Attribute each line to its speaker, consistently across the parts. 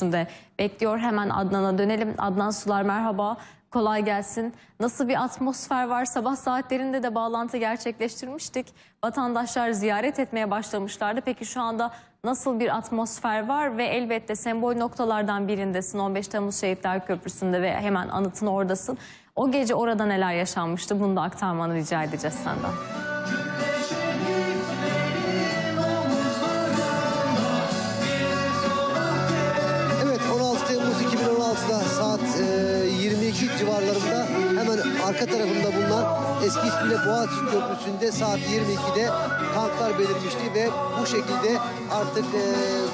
Speaker 1: Köprüsü'nde bekliyor. Hemen Adnan'a dönelim. Adnan Sular merhaba. Kolay gelsin. Nasıl bir atmosfer var? Sabah saatlerinde de bağlantı gerçekleştirmiştik. Vatandaşlar ziyaret etmeye başlamışlardı. Peki şu anda nasıl bir atmosfer var? Ve elbette sembol noktalardan birindesin. 15 Temmuz Şehitler Köprüsü'nde ve hemen anıtın oradasın. O gece orada neler yaşanmıştı? Bunu da aktarmanı rica edeceğiz senden.
Speaker 2: Civarlarında hemen arka tarafında bulunan eski ismiyle Boğaziçi Köprüsü'nde saat 22'de tanklar belirmişti ve bu şekilde artık e,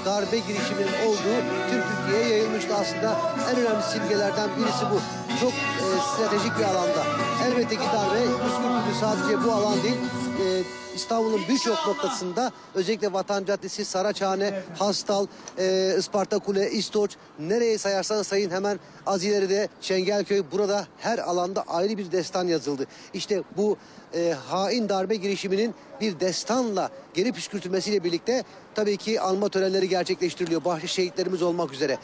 Speaker 2: darbe girişiminin olduğu tüm Türkiye'ye yayılmıştı aslında. En önemli simgelerden birisi bu. Çok e, stratejik bir alanda. Elbette ki darbe Üsküdar'da sadece bu alan değil. e, İstanbul'un birçok noktasında özellikle Vatan Caddesi, Saraçhane, Hastal, e, Isparta Kule, İstoç nereye sayarsanız sayın hemen az ileride Çengelköy burada her alanda ayrı bir destan yazıldı. İşte bu e, hain darbe girişiminin bir destanla geri püskürtülmesiyle birlikte tabii ki anma törenleri gerçekleştiriliyor. Bahçe şehitlerimiz olmak üzere.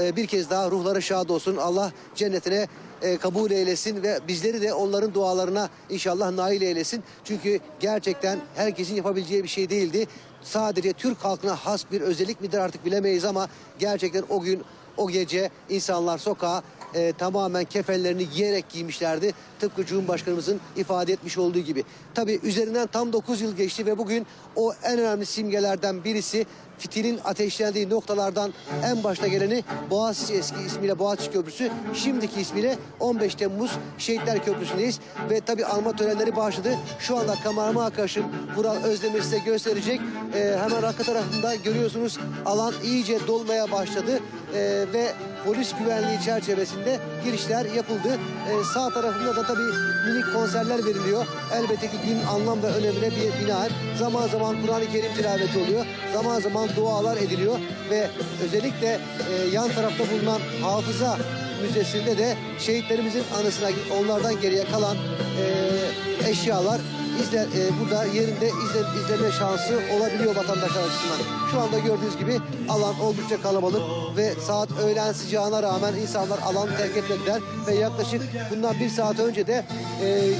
Speaker 2: E, bir kez daha ruhları şad olsun. Allah cennetine e, kabul eylesin ve bizleri de onların dualarına inşallah nail eylesin. Çünkü gerçekten herkesin yapabileceği bir şey değildi. Sadece Türk halkına has bir özellik midir artık bilemeyiz ama gerçekten o gün o gece insanlar sokağa e, tamamen kefenlerini giyerek giymişlerdi. Tıpkı Cumhurbaşkanımızın ifade etmiş olduğu gibi. Tabii üzerinden tam 9 yıl geçti ve bugün o en önemli simgelerden birisi fitilin ateşlendiği noktalardan en başta geleni Boğaziçi eski ismiyle Boğaziçi Köprüsü, şimdiki ismiyle 15 Temmuz Şehitler Köprüsü'ndeyiz. Ve tabii alma törenleri başladı. Şu anda kamerama arkadaşım Vural Özdemir size gösterecek. Ee, hemen arka tarafında görüyorsunuz alan iyice dolmaya başladı. Ee, ve polis güvenliği çerçevesinde girişler yapıldı. Ee, sağ tarafında da tabii minik konserler veriliyor. Elbette ki gün anlam ve önemine bir binaen zaman zaman Kur'an-ı Kerim tilaveti oluyor. Zaman zaman dualar ediliyor ve özellikle e, yan tarafta bulunan hafıza müzesinde de şehitlerimizin anısına onlardan geriye kalan e, eşyalar izle, e, burada yerinde izle, izleme şansı olabiliyor vatandaşlar açısından. Şu anda gördüğünüz gibi alan oldukça kalabalık ve saat öğlen sıcağına rağmen insanlar alanı terk etmediler ve yaklaşık bundan bir saat önce de e,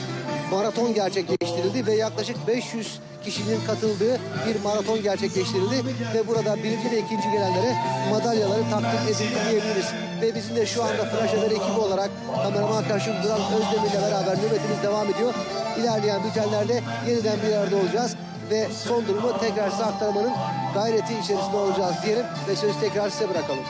Speaker 2: maraton gerçekleştirildi ve yaklaşık 500 kişinin katıldığı bir maraton gerçekleştirildi ve burada birinci ve ikinci gelenlere madalyaları takdim edildi diyebiliriz. Ve bizim de şu anda Flash Haber ekibi olarak kameraman arkadaşım Duran Özdemir ile beraber nöbetimiz devam ediyor. İlerleyen bültenlerde yeniden bir arada olacağız ve son durumu tekrar size aktarmanın gayreti içerisinde olacağız diyelim ve sözü tekrar size bırakalım.